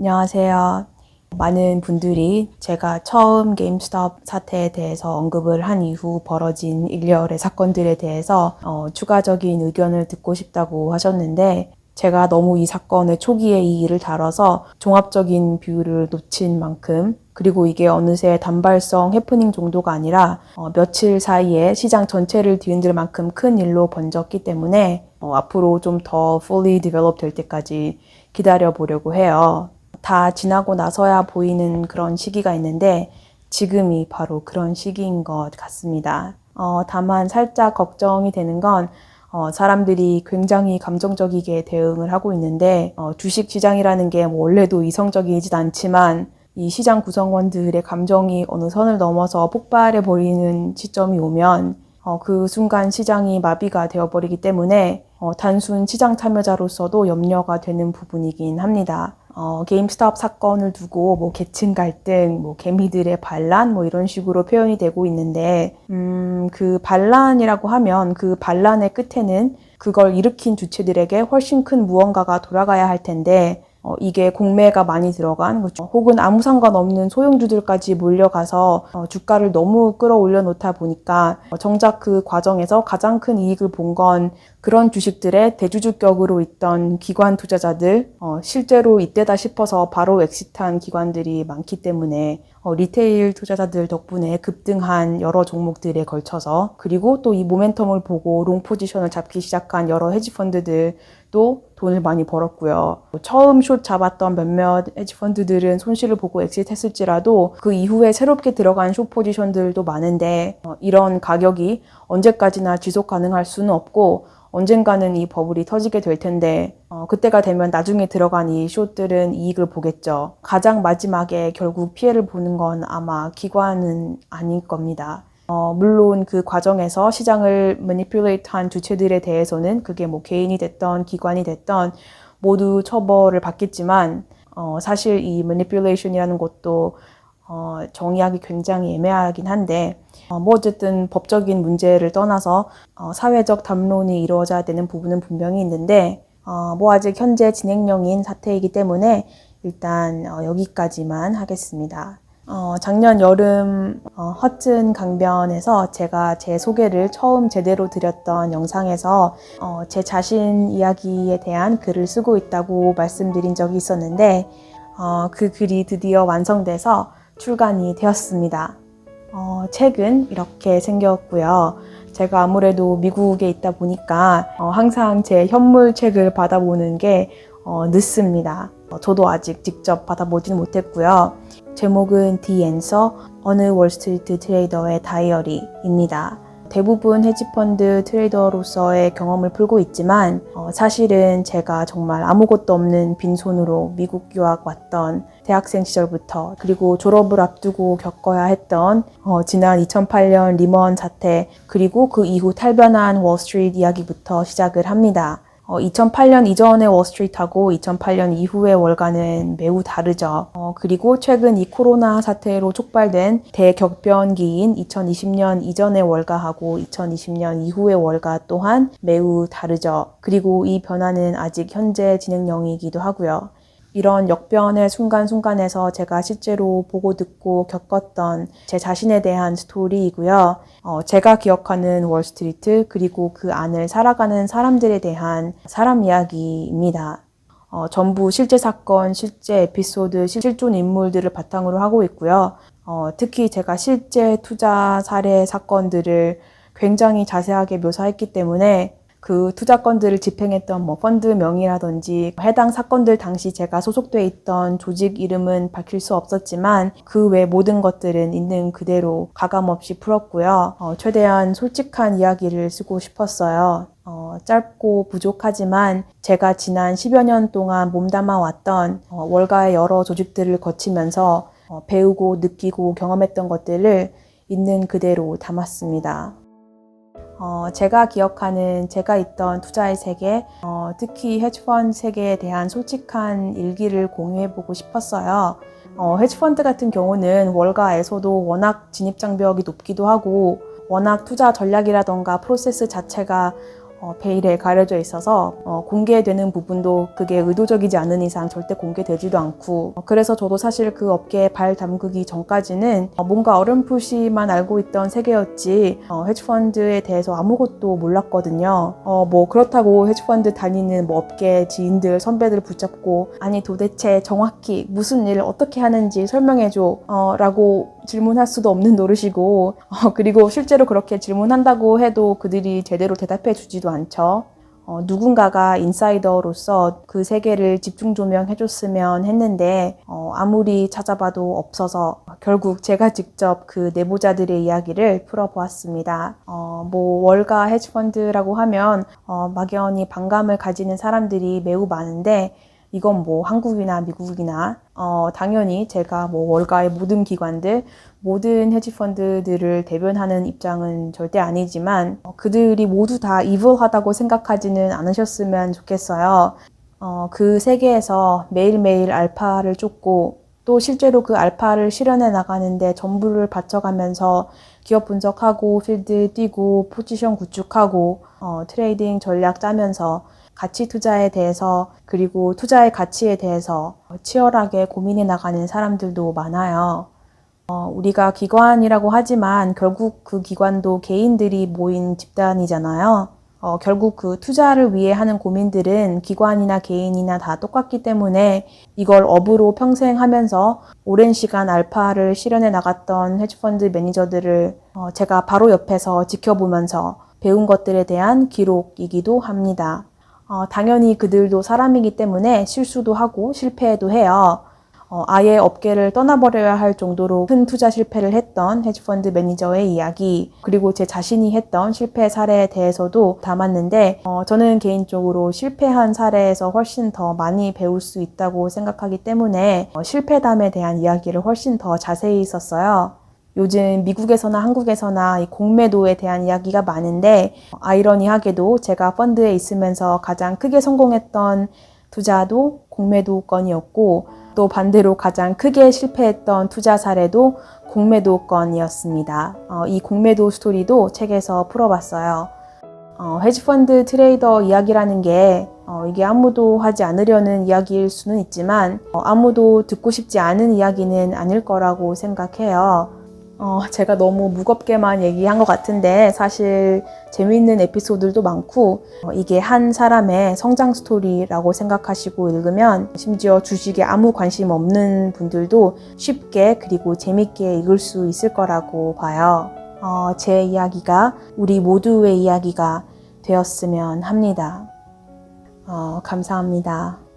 안녕하세요. 많은 분들이 제가 처음 게임스톱 사태에 대해서 언급을 한 이후 벌어진 일렬의 사건들에 대해서 어, 추가적인 의견을 듣고 싶다고 하셨는데 제가 너무 이 사건의 초기에 이 일을 다뤄서 종합적인 뷰를 놓친 만큼 그리고 이게 어느새 단발성 해프닝 정도가 아니라 어, 며칠 사이에 시장 전체를 뒤흔들 만큼 큰 일로 번졌기 때문에 어, 앞으로 좀 더 fully develop 될 때까지 기다려 보려고 해요. 다 지나고 나서야 보이는 그런 시기가 있는데 지금이 바로 그런 시기인 것 같습니다. 어, 다만 살짝 걱정이 되는 건 어, 사람들이 굉장히 감정적이게 대응을 하고 있는데 어, 주식 시장이라는 게 뭐 원래도 이성적이진 않지만 이 시장 구성원들의 감정이 어느 선을 넘어서 폭발해 버리는 시점이 오면 어, 그 순간 시장이 마비가 되어버리기 때문에 어, 단순 시장 참여자로서도 염려가 되는 부분이긴 합니다. 어, 게임스톱 사건을 두고 뭐 계층 갈등, 뭐 개미들의 반란 뭐 이런 식으로 표현이 되고 있는데 음, 그 반란이라고 하면 그 반란의 끝에는 그걸 일으킨 주체들에게 훨씬 큰 무언가가 돌아가야 할 텐데 어, 이게 공매가 많이 들어간 그렇죠. 혹은 아무 상관없는 소형주들까지 몰려가서 어, 주가를 너무 끌어올려 놓다 보니까 어, 정작 그 과정에서 가장 큰 이익을 본 건 그런 주식들의 대주주격으로 있던 기관 투자자들 어, 실제로 이때다 싶어서 바로 엑시트한 기관들이 많기 때문에 어, 리테일 투자자들 덕분에 급등한 여러 종목들에 걸쳐서 그리고 또 이 모멘텀을 보고 롱 포지션을 잡기 시작한 여러 헤지 펀드들 도 돈을 많이 벌었고요. 처음 숏 잡았던 몇몇 헤지 펀드들은 손실을 보고 엑시트 했을지라도 그 이후에 새롭게 들어간 숏 포지션들도 많은데 어, 이런 가격이 언제까지나 지속 가능할 수는 없고 언젠가는 이 버블이 터지게 될 텐데 어, 그때가 되면 나중에 들어간 이 숏들은 이익을 보겠죠. 가장 마지막에 결국 피해를 보는 건 아마 기관은 아닐 겁니다. 어, 물론 그 과정에서 시장을 manipulate 한 주체들에 대해서는 그게 뭐 개인이 됐던 기관이 됐던 모두 처벌을 받겠지만 어, 사실 이 manipulation이라는 것도 어, 정의하기 굉장히 애매하긴 한데 어, 뭐 어쨌든 법적인 문제를 떠나서 어, 사회적 담론이 이루어져야 되는 부분은 분명히 있는데 어, 뭐 아직 현재 진행형인 사태이기 때문에 일단 어, 여기까지만 하겠습니다. 어, 작년 여름 어, 허튼 강변에서 제가 제 소개를 처음 제대로 드렸던 영상에서 어, 제 자신 이야기에 대한 글을 쓰고 있다고 말씀드린 적이 있었는데 어, 그 글이 드디어 완성돼서 출간이 되었습니다. 어, 책은 이렇게 생겼고요. 제가 아무래도 미국에 있다 보니까 어, 항상 제 현물 책을 받아보는 게 어, 늦습니다. 어, 저도 아직 직접 받아보지는 못했고요. 제목은 The Answer, 어느 월스트리트 트레이더의 다이어리입니다. 대부분 헤지펀드 트레이더로서의 경험을 풀고 있지만 어, 사실은 제가 정말 아무것도 없는 빈손으로 미국 유학 왔던 대학생 시절부터 그리고 졸업을 앞두고 겪어야 했던 어, 지난 2008년 리먼 사태 그리고 그 이후 탈변한 월스트리트 이야기부터 시작을 합니다. 어, 2008년 이전의 월스트리트하고 2008년 이후의 월가는 매우 다르죠. 어, 그리고 최근 이 코로나 사태로 촉발된 대격변기인 2020년 이전의 월가하고 2020년 이후의 월가 또한 매우 다르죠. 그리고 이 변화는 아직 현재 진행형이기도 하고요. 이런 역변의 순간순간에서 제가 실제로 보고 듣고 겪었던 제 자신에 대한 스토리이고요. 어, 제가 기억하는 월스트리트 그리고 그 안을 살아가는 사람들에 대한 사람 이야기입니다. 어, 전부 실제 사건, 실제 에피소드, 실존 인물들을 바탕으로 하고 있고요. 어, 특히 제가 실제 투자 사례 사건들을 굉장히 자세하게 묘사했기 때문에 그 투자건들을 집행했던 뭐 펀드 명의라든지 해당 사건들 당시 제가 소속돼 있던 조직 이름은 밝힐 수 없었지만 그 외 모든 것들은 있는 그대로 가감없이 풀었고요. 어, 최대한 솔직한 이야기를 쓰고 싶었어요. 어, 짧고 부족하지만 제가 지난 10여 년 동안 몸담아 왔던 어, 월가의 여러 조직들을 거치면서 어, 배우고 느끼고 경험했던 것들을 있는 그대로 담았습니다. 어, 제가 기억하는 제가 있던 투자의 세계, 어, 특히 헤지펀드 세계에 대한 솔직한 일기를 공유해보고 싶었어요. 어, 헤지펀드 같은 경우는 월가에서도 워낙 진입장벽이 높기도 하고, 워낙 투자 전략이라던가 프로세스 자체가 어, 베일에 가려져 있어서 어, 공개되는 부분도 그게 의도적이지 않은 이상 절대 공개되지도 않고 어, 그래서 저도 사실 그 업계에 발 담그기 전까지는 어, 뭔가 어렴풋이만 알고 있던 세계였지 어, 헤지펀드에 대해서 아무것도 몰랐거든요. 어, 뭐 그렇다고 헤지펀드 다니는 뭐 업계 지인들 선배들 붙잡고 아니 도대체 정확히 무슨 일을 어떻게 하는지 설명해줘 어, 라고 질문할 수도 없는 노릇이고 어, 그리고 실제로 그렇게 질문한다고 해도 그들이 제대로 대답해 주지도 않죠. 어, 누군가가 인사이더로서 그 세계를 집중 조명해 줬으면 했는데 어, 아무리 찾아봐도 없어서 결국 제가 직접 그 내부자들의 이야기를 풀어보았습니다. 어, 뭐 월가 헤지펀드라고 하면 어, 막연히 반감을 가지는 사람들이 매우 많은데 이건 뭐 한국이나 미국이나 어, 당연히 제가 뭐 월가의 모든 기관들 모든 헤지펀드들을 대변하는 입장은 절대 아니지만 어, 그들이 모두 다 이블하다고 생각하지는 않으셨으면 좋겠어요. 어, 그 세계에서 매일매일 알파를 쫓고 또 실제로 그 알파를 실현해 나가는데 전부를 바쳐가면서 기업 분석하고 필드 뛰고 포지션 구축하고 어, 트레이딩 전략 짜면서 가치 투자에 대해서 그리고 투자의 가치에 대해서 치열하게 고민해 나가는 사람들도 많아요. 어, 우리가 기관이라고 하지만 결국 그 기관도 개인들이 모인 집단이잖아요. 어, 결국 그 투자를 위해 하는 고민들은 기관이나 개인이나 다 똑같기 때문에 이걸 업으로 평생 하면서 오랜 시간 알파를 실현해 나갔던 헤지펀드 매니저들을 어, 제가 바로 옆에서 지켜보면서 배운 것들에 대한 기록이기도 합니다. 어, 당연히 그들도 사람이기 때문에 실수도 하고 실패도 해요. 어, 아예 업계를 떠나버려야 할 정도로 큰 투자 실패를 했던 헤지펀드 매니저의 이야기, 그리고 제 자신이 했던 실패 사례에 대해서도 담았는데, 어, 저는 개인적으로 실패한 사례에서 훨씬 더 많이 배울 수 있다고 생각하기 때문에 어, 실패담에 대한 이야기를 훨씬 더 자세히 썼어요. 요즘 미국에서나 한국에서나 이 공매도에 대한 이야기가 많은데 아이러니하게도 제가 펀드에 있으면서 가장 크게 성공했던 투자도 공매도 건이었고 또 반대로 가장 크게 실패했던 투자 사례도 공매도 건이었습니다. 어, 이 공매도 스토리도 책에서 풀어봤어요. 어, 헤지펀드 트레이더 이야기라는 게 어, 이게 아무도 하지 않으려는 이야기일 수는 있지만 어, 아무도 듣고 싶지 않은 이야기는 아닐 거라고 생각해요. 어, 제가 너무 무겁게만 얘기한 것 같은데 사실 재미있는 에피소드도 많고 어, 이게 한 사람의 성장 스토리라고 생각하시고 읽으면 심지어 주식에 아무 관심 없는 분들도 쉽게 그리고 재밌게 읽을 수 있을 거라고 봐요. 어, 제 이야기가 우리 모두의 이야기가 되었으면 합니다. 어, 감사합니다.